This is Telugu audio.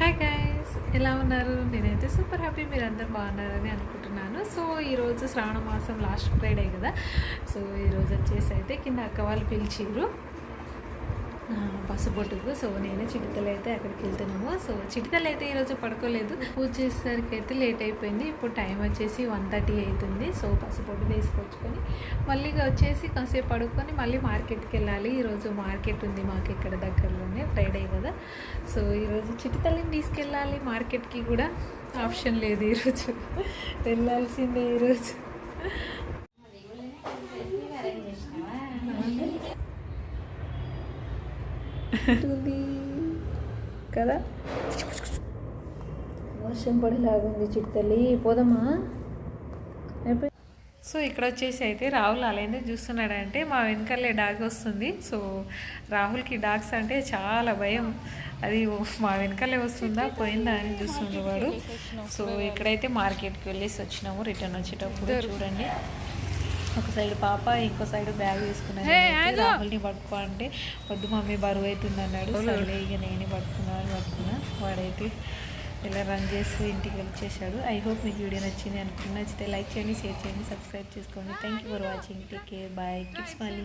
హాయ్ గైస్ ఎలా ఉన్నారు? నేనైతే సూపర్ హ్యాపీ మీరు అందరు బాగున్నారని అనుకుంటున్నాను. సో ఈరోజు శ్రావణ మాసం లాస్ట్ ఫ్రైడే కదా. సో ఈరోజు వచ్చేసి అయితే కింద అక్క వాళ్ళు పిలిచిర్రు. పసుపొట్టుకు. సో నేను చిటితలు అయితే అక్కడికి వెళ్తున్నాము. సో చిటితలు అయితే ఈరోజు పడుకోలేదు. పూజ చేసేసరికి అయితే లేట్ అయిపోయింది. ఇప్పుడు టైం వచ్చేసి వన్ థర్టీ అవుతుంది. సో పసుపొట్టు తీసుకొచ్చుకొని మళ్ళీ వచ్చేసి కాసేపు పడుకొని మళ్ళీ మార్కెట్కి వెళ్ళాలి. ఈరోజు మార్కెట్ ఉంది మాకు ఇక్కడ దగ్గరలోనే. ఫ్రైడే కదా. సో ఈరోజు చిటితల్లిని తీసుకెళ్ళాలి. మార్కెట్కి కూడా ఆప్షన్ లేదు ఈరోజు. వెళ్ళాల్సిందే ఈరోజు. కదా? వర్షం పడేలాగుంది చిట్టల్లి పోదమ్మా. సో ఇక్కడ వచ్చేసి అయితే రాహుల్ అలానే చూస్తున్నాడంటే మా వెనకాలే డాగ్ వస్తుంది. సో రాహుల్కి డాగ్స్ అంటే చాలా భయం. అది మా వెనకాలే వస్తుందా పోయిందా అని చూస్తుండే వాడు. సో ఇక్కడైతే మార్కెట్కి వెళ్ళేసి వచ్చినాము రిటర్న్ వచ్చేటప్పుడు చూడండి. ఒక సైడ్ పాప ఇంకో సైడ్ బ్యాగ్ తీసుకున్నాను రాహుల్ని పట్టుకో అంటే వద్దు మమ్మీ బరువు అవుతుంది అన్నాడు సర్లే ఇక నేనే పట్టుకున్నాను పట్టుకున్నా. వాడైతే ఇలా రన్ చేసి ఇంటికి వచ్చేసాడు ఐ హోప్ మీకు వీడియో నచ్చింది అనుకున్నా నచ్చితే లైక్ చేయండి షేర్ చేయండి సబ్స్క్రైబ్ చేసుకోండి. Thank you for watching take care bye కిప్స్ మళ్ళీ